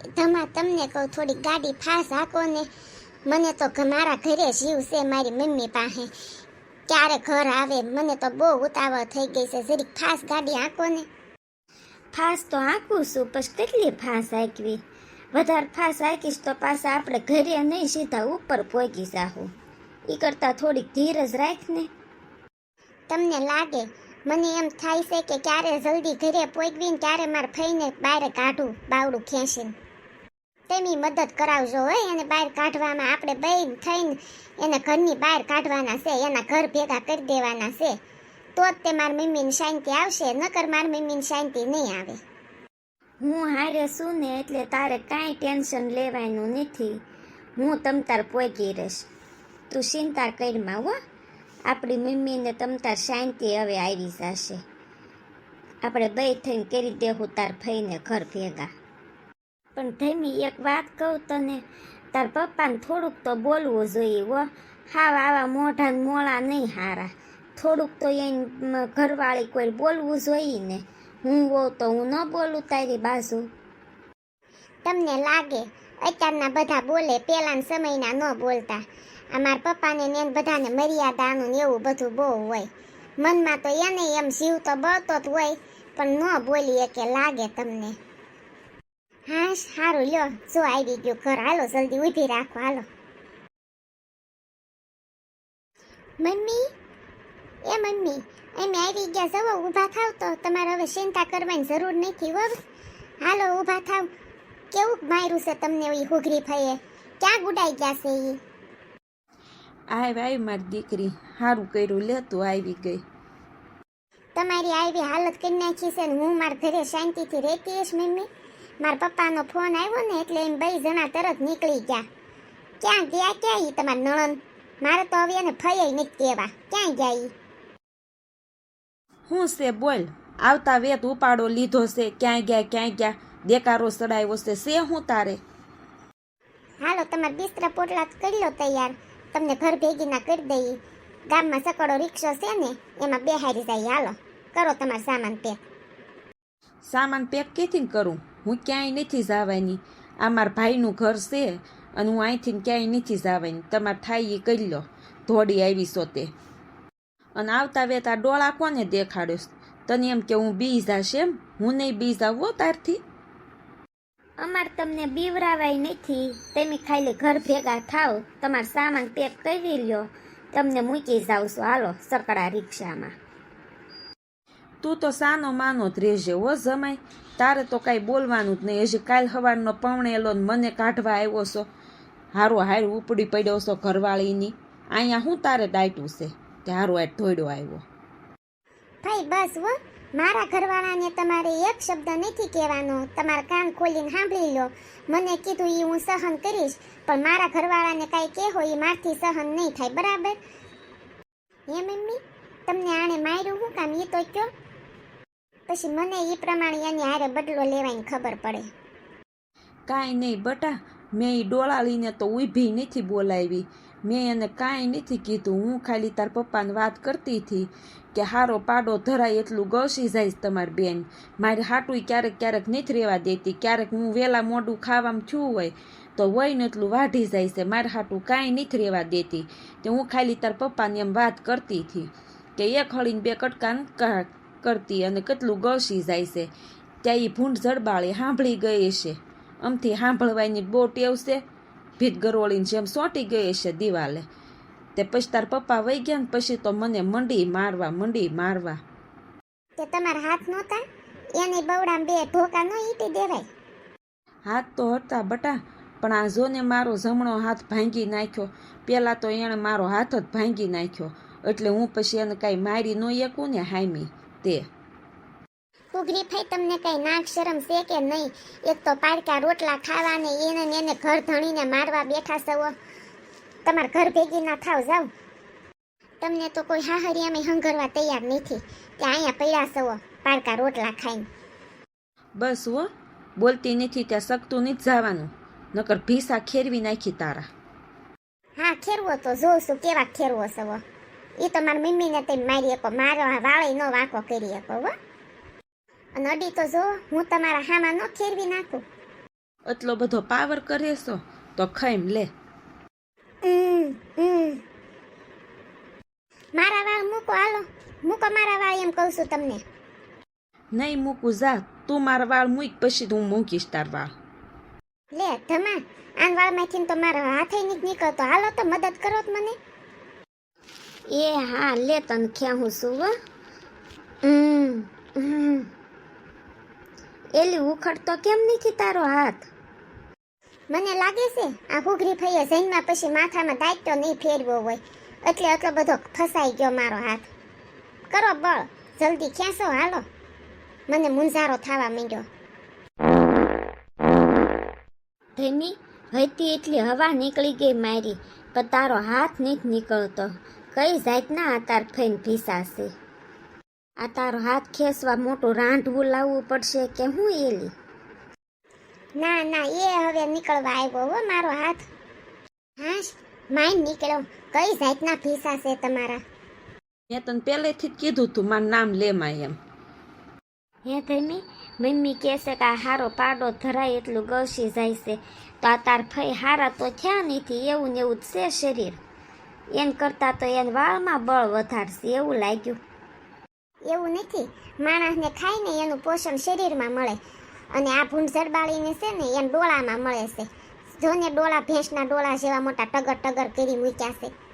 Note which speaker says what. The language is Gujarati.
Speaker 1: ધમા તમને કહું થોડી ગાડી ફાસ હાકો ને મને તો મારા ઘરે જીવ છે મારી મમ્મી પાસે. ક્યારે ઘર આવે મને તો બહુ ઉતાવળ થઈ ગઈ છે જરીક ફાસ ગાડી હાંકો ને. ફાસ તો હાંકું છું પછી કેટલી ફાસ આંકવી વધારે ફાસ આંકીશ તો પાછા આપણે ઘરે નહીં સીધા ઉપર પહોંચી જાહું. એ કરતાં થોડીક ધીરજ રાખ ને. તમને લાગે મને એમ થાય છે કે ક્યારે જલ્દી ઘરે પહોંચવી ને ક્યારે મારા ફઈને બહાર કાઢું બાવડું ખેંચીને. તેની મદદ કરાવજો હોય એને બહાર કાઢવામાં આપણે બહેન થઈને એને ઘરની બહાર કાઢવાના છે, એના ઘર ભેગા કરી દેવાના છે. તો જ તે મારી મમ્મીની શાંતિ આવશે, નકર મારી મમ્મીની શાંતિ નહીં આવે. હું હારે છું ને એટલે તારે કાંઈ ટેન્શન લેવાનું નથી. હું તમ તાર પહોંચી રહીશ. તું ચિંતા કરીમાં હો. આપણી મમ્મીને તમ તાર શાંતિ હવે આવી જશે. આપણે બે થઈને કરી દેવું તાર ફઈને ઘર ભેગા. પણ ધમી એક વાત કહું તને, તાર પપ્પાને થોડુંક તો બોલવું જોઈએ હો. હાવ આવા મોઢા મોળા નહીં હારા. થોડુંક તો એને ઘરવાળી કોઈ બોલવું જોઈએ ને. હું હો તો હું ન બોલું તારી બાજુ. તમને લાગે, અત્યારના બધા બોલે, પહેલાના સમયના ન બોલતા. અમારા પપ્પાને ને બધાને મર્યાદાનું ને એવું બધું બહુ હોય. મનમાં તો એને એમ જીવ તો બળતો જ હોય, પણ ન બોલીએ કે લાગે તમને. હા સારું લ્યો. જો આવી ગયો ઘર. હાલો જલ્દી ઊભી રાખો હાલો. મમ્મી? એ મમ્મી એમ આવી ગયા જવો ઊભા થાવ તો. તમારે હવે ચિંતા કરવાની જરૂર નથી હો. હાલો ઊભા થાવ. કેવું માર્યું છે તમને એ હુઘરી ફઈએ ક્યાં ગુડાઈ ગયા છે એ
Speaker 2: આવ આવી મારી દીકરી સારું કર્યું લે તું આવી ગઈ.
Speaker 1: તમારી આવી હાલત કરી નાખી છે ને હું મારા ઘરે શાંતિથી રહેતી હશ મમ્મી? મારા પપ્પાનો ફોન આવ્યો ને એટલે એમ બે જણા તરત નીકળી ગયા. ક્યાં ગયા ક્યાં ઈ તમારા નણંદ? મારે તો હવે એને ફઈ નથી કહેવા ક્યાં ગયા ઈ?
Speaker 2: હું છે બોલ આવતા વેત ઉપાડો લીધો છે. ક્યાંય ગયા ક્યાં ગયા? દેકારો સડાયો છે. સે હું તારે?
Speaker 1: હાલો તમારા બિસ્તરા પોટલા કરી લો તૈયાર. તમને ઘર ભેગીના કરી દઈએ. ગામમાં સકડો રિક્ષો છે ને એમાં બેહારી જાય. હાલો કરો તમારો સામાન પેક.
Speaker 2: સામાન પેક કેથી કરું? હું ક્યાંય નથી જવાની. આ મારા ભાઈનું ઘર છે અને હું અહીંથી ક્યાંય નથી જવાની. તમારે થાય એ કરી લો. ધોડી આવી તે અને આવતા વેત ડોળા કોને દેખાડ્યો તને એમ કે હું બી જાશે એમ? હું નહીં બી જાવ તારથી?
Speaker 1: અમાર તમને બીવરાવાય નથી. તમે ખાલી ઘર ભેગા થાવ તમારો સામાન પેક કરી લ્યો. તમને મૂકી જાવ છો. હાલો સકડા રિક્ષામાં.
Speaker 2: તું તો સાનો માનો જ રહેજે ઓ જમાય તારે તો કાંઈ બોલવાનું જ નહીં. હજી કાલ સવારનો પવણેલો ને મને કાઢવા આવ્યો છો. હારો હાર ઉપડી પડ્યો છો ઘરવાળીની. અહીંયા હું તારે ડાયટું છે? તે હારો હાર ધોડ્યો આવ્યો?
Speaker 1: ભાઈ, બસ વો મારા ઘરવાળાને તમારે એક શબ્દ નથી કહેવાનો. તમારા કાન ખોલીને સાંભળી લો. મને કીધું એ હું સહન કરીશ, પણ મારા ઘરવાળાને કાંઈ કહેવો એ મારથી સહન નહીં થાય, બરાબર? હે મમ્મી? તમને આણે માર્યું હું કામ? એ તો કયો. પછી મને એ પ્રમાણે એની હારે બદલો લેવાની ખબર પડે.
Speaker 2: કાંઈ નહીં બટા, મેં એ ડોળા લઈને તો ઊભી નથી બોલાવી. મેં એને કાંઈ નથી કીધું. હું ખાલી તાર પપ્પાને વાત કરતી હતી કે હારો પાડો ધરાય એટલું ગસી જાય તમારી બેન. મારી હાટું ક્યારેક ક્યારેક નથી રહેવા દેતી. ક્યારેક હું વહેલા મોડું ખાવામાં છું હોય તો હોય ને એટલું વાઢી જાય છે. મારી હાટું કાંઈ નથી રહેવા દેતી. તે હું ખાલી તાર પપ્પાને એમ વાત કરતી હતી કે એક હળીને બે કટકાન કરતી અને કેટલું ગસી જાય છે. ત્યાં એ ભૂંડ જડબાળી સાંભળી ગઈ છે. આમથી સાંભળવાની બહુ ટેવ છે ભીત ગરોળીને જેમ સોંટી ગઈ છે દિવાલે. તે પછી તાર પપ્પા વહી ગયા ને પછી તો મને મંડી મારવા મંડી મારવા.
Speaker 1: તે તમારા હાથ નહોતા? એની બવડામાં બે ઢોકા ન ઈટી દેવાય.
Speaker 2: હાથ તો હતા બટા પણ આ જોને મારો જમણો હાથ ભાંગી નાખ્યો. પહેલાં તો એણે મારો હાથ જ ભાંગી નાખ્યો. એટલે હું પછી એને કાંઈ મારી ન એકું ને હામી. તે.
Speaker 1: ઉઘરી ભાઈ તમને કઈ નાક શરમ છે કે નહીં? એક તો પાડકા રોટલા ખાવા ને એને ને એને ઘર ધણીને મારવા બેઠા સવો તમારા ઘર ભેગી ના થાવ જાવ. તમને તો કોઈ હાહરિયામાં હંગરવા તૈયાર નથી. કે અહીંયા પડ્યા સવો પાડકા રોટલા ખાઈને.
Speaker 2: બસ હો બોલતી નથી ત્યાં શકતું નથી જવાનું. નકર ભીસા ખેરવી નાખી તારા.
Speaker 1: હા ખેરવો તો જોઉં છું કેવા ખેરવો સવો એ તો મારી મમ્મીને તમે મારી શકો. મારો આ વાળે નો વાંકો કરી શકો હો. અને અડી તો જો હું તમારા હામાં ન ખેરવી નાખું.
Speaker 2: એટલો બધો પાવર કરેશો તો ખાઈમ લે.
Speaker 1: મારા વાળ મૂકો હાલો. મૂકો મારા વાળ એમ કહું છું તમને.
Speaker 2: નહીં મૂકું જા. તું મારા વાળ મૂક પછી તું મૂકીશ તાર વાળ.
Speaker 1: લે ધમા. આન વાળમાંથી તો મારો હાથે નથી નીકળતો. હાલો તો મદદ કરો તો મને. એ હા લે તને ક્યાં હું સુવ. એલી ઉખડતો કેમ નથી તારો હાથ? મને લાગે છે આ ઘૂઘરી ફઈએ જઈનમાં પછી માથામાં દાયિત્વ નહીં ફેરવો હોય. એટલે એટલો બધો ફસાઈ ગયો મારો હાથ. કરો બળ જલ્દી ખેંચો હાલો. મને મુંજારો થવા માંડ્યો. ધેમી હૈતી એટલી હવા નીકળી ગઈ મારી પણ તારો હાથ નથી નીકળતો. કઈ જાતના આ તાર ફઈને ભીસાશે આ તારો હાથ ખેંચવા મોટું રાંધવું લાવવું પડશે કે હું એલી? ના ના એ હવે નીકળવા આવ્યો હો મારો હાથ. હા માઇન નીકળો. કઈ જાતના ભીસાશે તમારા?
Speaker 2: મેં તને પહેલેથી જ કીધું તું મારું નામ લેમાં એમ.
Speaker 1: હે ધમી મમ્મી કહેશે કે આ હારો પાડો ધરાય એટલું ગવસી જાય છે. તો આ તાર ફઈ હારા તો થયા નથી એવું ને એવું જ છે શરીર. એન કરતાં તો એને વાળમાં બળ વધારશે એવું લાગ્યું. એવું નથી. માણસને ખાઈને એનું પોષણ શરીરમાં મળે. અને આ ભૂંડ જડબાળીને છે ને એમ ડોળામાં મળે છે. જોને ડોળા ભેંસના ડોળા જેવા મોટા ટગર ટગર કરી મૂક્યા છે.